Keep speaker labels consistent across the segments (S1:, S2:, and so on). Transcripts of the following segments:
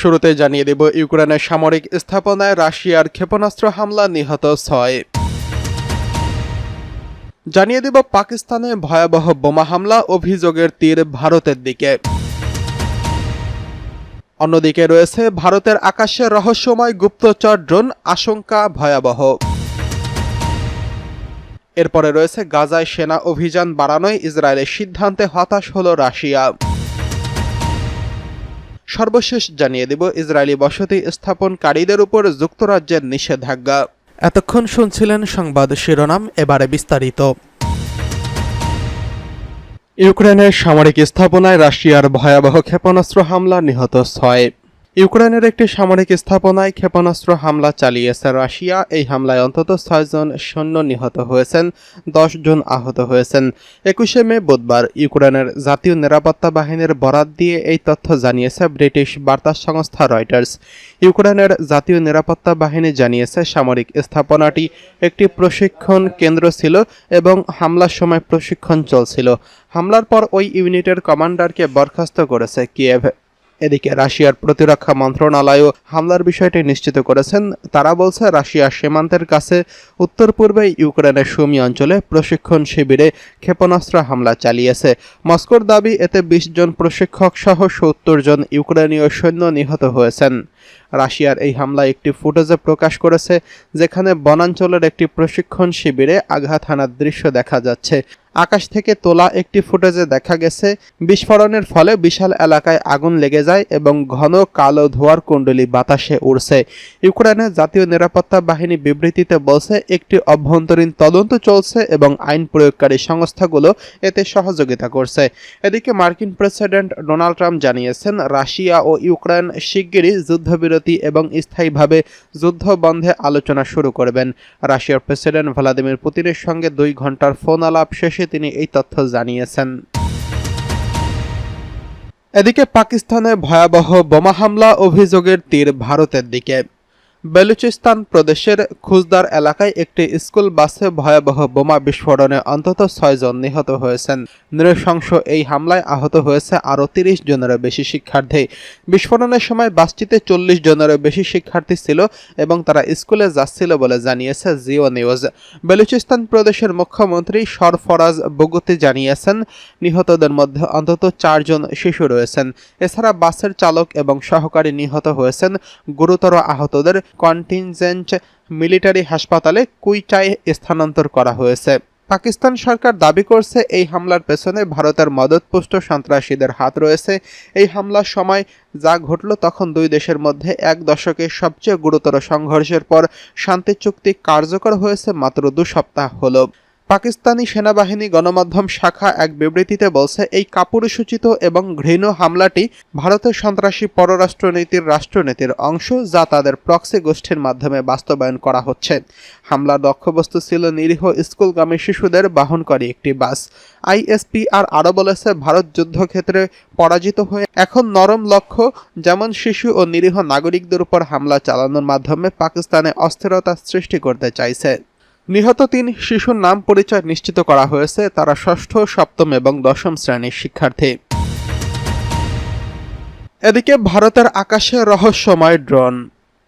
S1: শুরুতে জানিয়ে দেব ইউক্রেনের সামরিক স্থাপনায় রাশিয়ার ক্ষেপণাস্ত্র হামলা নিহত ছয়। জানিয়ে দেব পাকিস্তানে ভয়াবহ বোমা হামলা অভিযোগের তীর ভারতের দিকে। অন্যদিকে রয়েছে ভারতের আকাশে রহস্যময় গুপ্তচর ড্রোন আশঙ্কা ভয়াবহ। এরপরে রয়েছে গাজায় সেনা অভিযান বাড়ানোয় ইসরায়েলের সিদ্ধান্তে হতাশ হল রাশিয়া। সর্বশেষ জানিয়ে দেব ইসরায়েলি বসতি স্থাপনকারীদের উপর যুক্তরাজ্যের নিষেধাজ্ঞা। এতক্ষণ শুনছিলেন সংবাদ শিরোনাম এবারে বিস্তারিত। ইউক্রেনের সামরিক স্থাপনায় রাশিয়ার ভয়াবহ ক্ষেপণাস্ত্র হামলা নিহত ছয়। ইউক্রেনের একটি সামরিক স্থাপনায় ক্ষেপণাস্ত্র হামলা চালিয়েছে রাশিয়া। এই হামলায় অন্তত ছয়জন সৈন্য নিহত হয়েছেন দশ জন আহত হয়েছেন। একুশে মে বুধবার ইউক্রেনের জাতীয় নিরাপত্তা বাহিনীর বরাত দিয়ে এই তথ্য জানিয়েছে ব্রিটিশ বার্তা সংস্থা রয়টার্স। ইউক্রেনের জাতীয় নিরাপত্তা বাহিনী জানিয়েছে সামরিক স্থাপনাটি একটি প্রশিক্ষণ কেন্দ্র ছিল এবং হামলার সময় প্রশিক্ষণ চলছিল। হামলার পর ওই ইউনিটের কমান্ডারকে বরখাস্ত করেছে কিয়েভ। এদিকে রাশিয়ার প্রতিরক্ষা মন্ত্রণালয়ও হামলার বিষয়টি নিশ্চিত করেছেন। তারা বলছে রাশিয়ার সীমান্তের কাছে উত্তর পূর্বে ইউক্রেনের সুমি অঞ্চলে প্রশিক্ষণ শিবিরে ক্ষেপণাস্ত্র হামলা চালিয়েছে। মস্কোর দাবি, এতে বিশ জন প্রশিক্ষক সহ সত্তর জন ইউক্রেনীয় সৈন্য নিহত হয়েছেন। রাশিয়ার এই হামলায় একটি ফুটেজে প্রকাশ করেছে, যেখানে বনাঞ্চলের একটি প্রশিক্ষণ শিবিরে আঘাত হানার দৃশ্য দেখা যাচ্ছে। আকাশ থেকে তোলা একটি ফুটেজে দেখা গেছে, বিস্ফোরণের ফলে বিশাল এলাকায় আগুন লেগে যায় এবং ঘন কালো ধোয়ার কুণ্ডলী বাতাসে উড়ছে। ইউক্রেনের জাতীয় নিরাপত্তা বাহিনী বিবৃতিতে বলছে, একটি অভ্যন্তরীণ তদন্ত চলছে এবং আইন প্রয়োগকারী সংস্থাগুলো এতে সহযোগিতা করছে। এদিকে মার্কিন প্রেসিডেন্ট ডোনাল্ড ট্রাম্প জানিয়েছেন, রাশিয়া ও ইউক্রেন শিগগিরই যুদ্ধবিরতি এবং স্থায়ীভাবে যুদ্ধ বন্ধে আলোচনা শুরু করবেন। রাশিয়ার প্রেসিডেন্ট ভ্লাদিমির পুতিনের সঙ্গে দুই ঘণ্টার ফোন আলাপ শেষে তিনি এই তথ্য জানিয়েছেন। এদিকে পাকিস্তানে ভয়াবহ বোমা হামলা অভিযোগের তীর ভারতের দিকে। বেলুচিস্তান প্রদেশের খুজদার এলাকায় একটি স্কুল বাসে ভয়াবহ বোমা বিস্ফোরণে অন্তত ছয়জন নিহত হয়েছেন। নৃশংস এই হামলায় আহত হয়েছে আরও তিরিশ জনেরও বেশি শিক্ষার্থী। বিস্ফোরণের সময় বাসটিতে চল্লিশ জনেরও বেশি শিক্ষার্থী ছিল এবং তারা স্কুলে যাচ্ছিল বলে জানিয়েছে জিও নিউজ। বেলুচিস্তান প্রদেশের মুখ্যমন্ত্রী সরফরাজ বগুতি জানিয়েছেন, নিহতদের মধ্যে অন্তত চারজন শিশু রয়েছেন। এছাড়া বাসের চালক এবং সহকারী নিহত হয়েছেন। গুরুতর আহতদের কন্টিনজেন্ট মিলিটারি হাসপাতালে কুইটায় স্থানান্তর করা হয়েছে। পাকিস্তান সরকার দাবি করছে, এই হামলার পেছনে ভারতের মদতপুষ্ট সন্ত্রাসীদের হাত রয়েছে। এই হামলার সময় যা ঘটল তখন দুই দেশের মধ্যে এক দশকে সবচেয়ে গুরুতর সংঘর্ষের পর শান্তি চুক্তি কার্যকর হয়েছে মাত্র দু সপ্তাহ হলো। পাকিস্তানি সেনাবাহিনী গণমাধ্যম শাখা এক বিবৃতিতে বলছে, এই কাপুরুষোচিত এবং ঘৃণ হামলাটি ভারতের সন্ত্রাসী পররাষ্ট্রনীতির রাষ্ট্রনীতির অংশ যা তাদের প্রক্সি গোষ্ঠীর মাধ্যমে বাস্তবায়ন করা হচ্ছে। হামলার লক্ষ্যবস্তু ছিল নিরীহ স্কুলগামী শিশুদের বাহনকারী একটি বাস। আইএসপি আর আরও বলেছে, ভারত যুদ্ধক্ষেত্রে পরাজিত হয়ে এখন নরম লক্ষ্য যেমন শিশু ও নিরীহ নাগরিকদের উপর হামলা চালানোর মাধ্যমে পাকিস্তানে অস্থিরতা সৃষ্টি করতে চাইছে। নিহত তিন শিশুর নাম পরিচয় নিশ্চিত করা হয়েছে, তারা ষষ্ঠ, সপ্তম এবং দশম শ্রেণির শিক্ষার্থী। এদিকে ভারতের আকাশে রহস্যময় ড্রোন।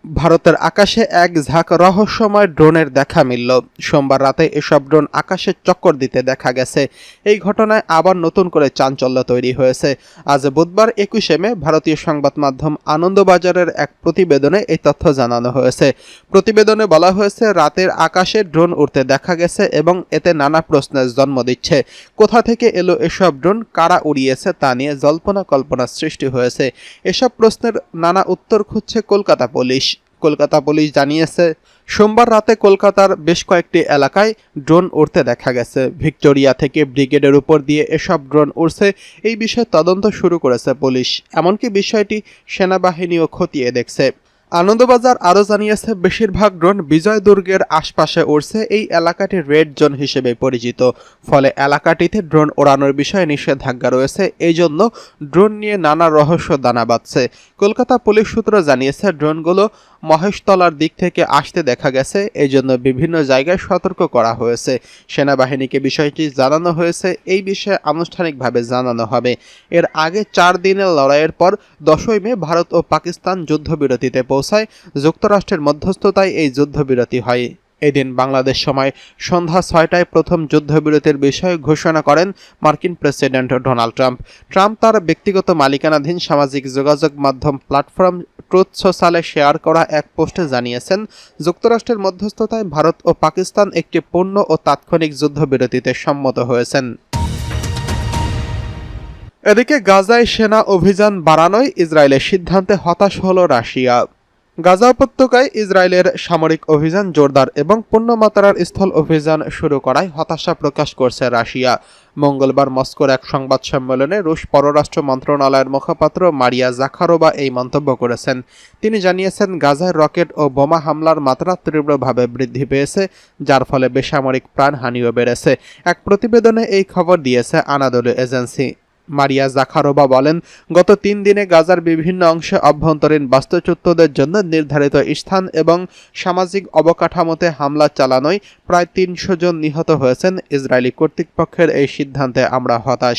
S1: ভারতের আকাশে এক ঝাঁক রহস্যময় ড্রোনের দেখা মিলল। সোমবার রাতে এসব ড্রোন আকাশে চক্কর দিতে দেখা গেছে। এই ঘটনায় আবার নতুন করে চাঞ্চল্য তৈরি হয়েছে। আজ বুধবার একুশে মে, ভারতীয় সংবাদ মাধ্যম আনন্দবাজারের এক প্রতিবেদনে এই তথ্য জানানো হয়েছে। প্রতিবেদনে বলা হয়েছে, রাতের আকাশে ড্রোন উড়তে দেখা গেছে এবং এতে নানা প্রশ্নের জন্ম দিচ্ছে। কোথা থেকে এলো এসব ড্রোন, কারা উড়িয়েছে তা নিয়ে জল্পনা কল্পনা সৃষ্টি হয়েছে। এসব প্রশ্নের নানা উত্তর খুঁজছে কলকাতা পুলিশ। কলকাতা পুলিশ জানিয়েছে, সোমবার রাতে কলকাতার বেশ কয়েকটি এলাকায় ড্রোন উড়তে দেখা গেছে। ভিক্টোরিয়া থেকে ব্রিগেডের উপর দিয়ে এসব ড্রোন উড়ছে, এই বিষয়ে তদন্ত শুরু করেছে পুলিশ। এমনকি বিষয়টি সেনাবাহিনীও খতিয়ে দেখছে। আনন্দবাজার আরও জানিয়েছে, বেশিরভাগ ড্রোন বিজয় দুর্গের আশপাশে উড়ছে। এই এলাকাটি রেড জোন হিসেবে পরিচিত। ফলে এলাকাটিতে ড্রোন ওড়ানোর বিষয়ে নিষেধাজ্ঞা রয়েছে। এই জন্য ড্রোন নিয়ে নানা রহস্য দানা বাঁধছে। কলকাতা পুলিশ সূত্র জানিয়েছে, ড্রোনগুলো মহেশতলার দিক থেকে আসতে দেখা গেছে। এই জন্য বিভিন্ন জায়গায় সতর্ক করা হয়েছে। সেনাবাহিনীকে বিষয়টি জানানো হয়েছে। এই বিষয়ে আনুষ্ঠানিকভাবে জানানো হবে। এর আগে চার দিনের লড়াইয়ের পর দশই মে ভারত ও পাকিস্তান যুদ্ধবিরতিতে পৌঁছায়, যুক্তরাষ্ট্রের মধ্যস্থতায় এই যুদ্ধবিরতি হয়। এদিন বাংলাদেশ সময় সন্ধ্যা ছয়টায় প্রথম যুদ্ধবিরতির বিষয়ে ঘোষণা করেন মার্কিন প্রেসিডেন্ট ডোনাল্ড ট্রাম্প। ট্রাম্প তার ব্যক্তিগত মালিকানাধীন সামাজিক যোগাযোগ মাধ্যম প্ল্যাটফর্ম ট্রুথ সোশ্যালে শেয়ার করা এক পোস্টে জানিয়েছেন, যুক্তরাষ্ট্রের মধ্যস্থতায় ভারত ও পাকিস্তান একটি পূর্ণ ও তাৎক্ষণিক যুদ্ধবিরতিতে সম্মত হয়েছেন। এদিকে গাজায় সেনা অভিযান বাড়ানোয় ইসরায়েলের সিদ্ধান্তে হতাশ হল রাশিয়া। গাজা উপত্যকায় ইসরায়েলের সামরিক অভিযান জোরদার এবং পূর্ণমাত্রার স্থল অভিযান শুরু করায় হতাশা প্রকাশ করছে রাশিয়া। মঙ্গলবার মস্কোর এক সংবাদ সম্মেলনে রুশ পররাষ্ট্র মন্ত্রণালয়ের মুখপাত্র মারিয়া জাখারোবা এই মন্তব্য করেছেন। তিনি জানিয়েছেন, গাজায় রকেট ও বোমা হামলার মাত্রা তীব্রভাবে বৃদ্ধি পেয়েছে, যার ফলে বেসামরিক প্রাণহানিও বেড়েছে। এক প্রতিবেদনে এই খবর দিয়েছে আনাদলু এজেন্সি। মারিয়া জাখারোবা বলেন, গত তিন দিনে গাজার বিভিন্ন অংশে অভ্যন্তরীণ বাস্তুচ্যুতদের জন্য নির্ধারিত স্থান এবং সামাজিক অবকাঠামোতে হামলা চালানোয় প্রায় তিনশো জন নিহত হয়েছেন ইসরায়েলি কর্তৃপক্ষের এই সিদ্ধান্তে আমরা হতাশ,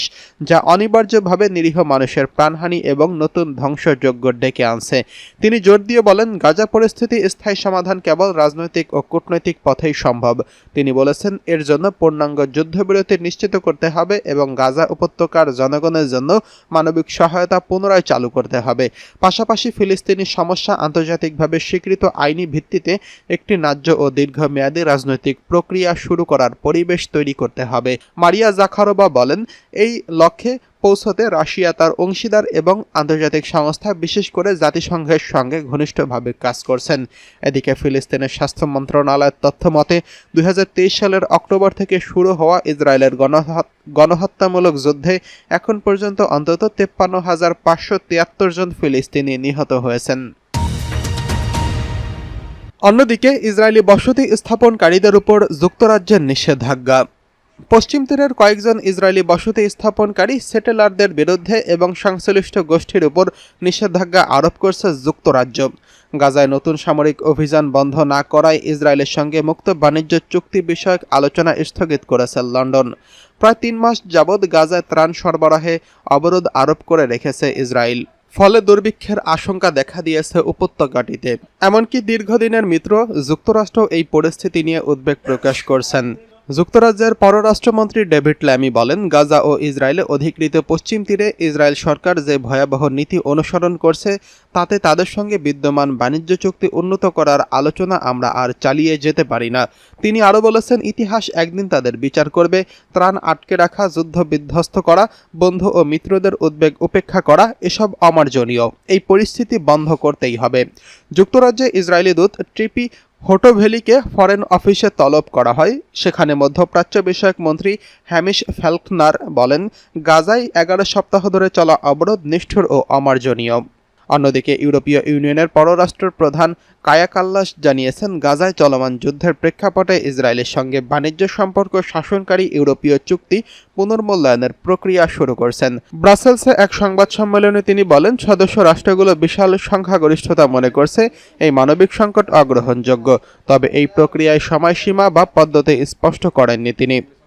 S1: যা অনিবার্যভাবে নিরীহ মানুষের প্রাণহানি এবং নতুন ধ্বংসযজ্ঞ ডেকে আনছে। তিনি জোর দিয়ে বলেন, গাজা পরিস্থিতি স্থায়ী সমাধান কেবল রাজনৈতিক ও কূটনৈতিক পথেই সম্ভব। তিনি বলেছেন, এর জন্য পূর্ণাঙ্গ যুদ্ধবিরতি নিশ্চিত করতে হবে এবং গাজা উপত্যকার জনগণের জন্য মানবিক সহায়তা পুনরায় চালু করতে হবে। পাশাপাশি ফিলিস্তিনি সমস্যা আন্তর্জাতিকভাবে স্বীকৃত আইনি ভিত্তিতে একটি ন্যায্য ও দীর্ঘমেয়াদী রাজনৈতিক প্রক্রিয়া শুরু করার পরিবেশ তৈরি করতে হবে। মারিয়া জাখারোবা বলেন, এই লক্ষ্যে পৌঁছতে রাশিয়া তার অংশীদার এবং আন্তর্জাতিক সংস্থা, বিশেষ করে জাতিসংঘের সঙ্গে ঘনিষ্ঠভাবে কাজ করছেন। এদিকে ফিলিস্তিনের স্বাস্থ্য মন্ত্রণালয়ের তথ্য মতে, দুই সালের অক্টোবর থেকে শুরু হওয়া ইসরায়েলের গণহত- গণহত্যামূলক যুদ্ধে এখন পর্যন্ত অন্তত তেপ্পান্ন হাজার পাঁচশো তিয়াত্তর জন ফিলিস্তিনি নিহত হয়েছেন। অন্যদিকে ইসরায়েলি বসতি স্থাপনকারীদের উপর যুক্তরাজ্যের নিষেধাজ্ঞা। পশ্চিম তীরের কয়েকজন ইসরায়েলি বসতি স্থাপনকারী সেটেলারদের বিরুদ্ধে এবং সংশ্লিষ্ট গোষ্ঠীর উপর নিষেধাজ্ঞা আরোপ করছে যুক্তরাজ্য। গাজায় নতুন সামরিক অভিযান বন্ধ না করায় ইসরায়েলের সঙ্গে মুক্ত বাণিজ্য চুক্তি বিষয়ক আলোচনা স্থগিত করেছে লন্ডন। প্রায় তিন মাস যাবৎ গাজায় ত্রাণ সরবরাহে অবরোধ আরোপ করে রেখেছে ইসরায়েল। ফলে দুর্ভিক্ষের আশঙ্কা দেখা দিয়েছে উপত্যকাটিতে। এমনকি দীর্ঘদিনের মিত্র যুক্তরাষ্ট্র এই পরিস্থিতি নিয়ে উদ্বেগ প্রকাশ করছেন। যুক্তরাজ্যের পররাষ্ট্রমন্ত্রী ডেভিড ল্যামি বলেন, গাজা ও ইসরায়েলে অধিকৃত পশ্চিম তীরে ইসরায়েল সরকার যে ভয়াবহ নীতি অনুসরণ করছে তাতে তাদের সঙ্গে বিদ্যমান বাণিজ্য চুক্তি উন্নত করার আলোচনা আমরা আর চালিয়ে যেতে পারি না। তিনি আরও বলেছেন, ইতিহাস একদিন তাদের বিচার করবে, ত্রাণ আটকে রাখা, যুদ্ধ বিধ্বস্ত করা, বন্ধু ও মিত্রদের উদ্বেগ উপেক্ষা করা, এসব অমার্জনীয়। এই পরিস্থিতি বন্ধ করতেই হবে। যুক্তরাজ্যে ইসরায়েলি দূত ট্রিপি হোটোভেলিকে ফরেন অফিসে তলব করা হয়। সেখানে মধ্যপ্রাচ্য বিষয়ক মন্ত্রী হ্যামিশ ফ্যালকনার বলেন, গাজায় এগারো সপ্তাহ ধরে চলা অবরোধ নিষ্ঠুর ও অমার্জনীয়। অন্যদিকে ইউরোপীয় ইউনিয়নের পররাষ্ট্র প্রধান কায়া কাল্লাস জানিয়েছেন, গাজায় চলমান যুদ্ধের প্রেক্ষাপটে ইসরায়েলের সঙ্গে বাণিজ্য সম্পর্ক শাসনকারী ইউরোপীয় চুক্তি পুনর্মূল্যায়নের প্রক্রিয়া শুরু করছেন। ব্রাসেলসে এক সংবাদ সম্মেলনে তিনি বলেন, সদস্য রাষ্ট্রগুলো বিশাল সংখ্যাগরিষ্ঠতা মনে করছে, এই মানবিক সংকট অগ্রহণযোগ্য। তবে এই প্রক্রিয়ায় সময়সীমা বা পদ্ধতি স্পষ্ট করেননি তিনি।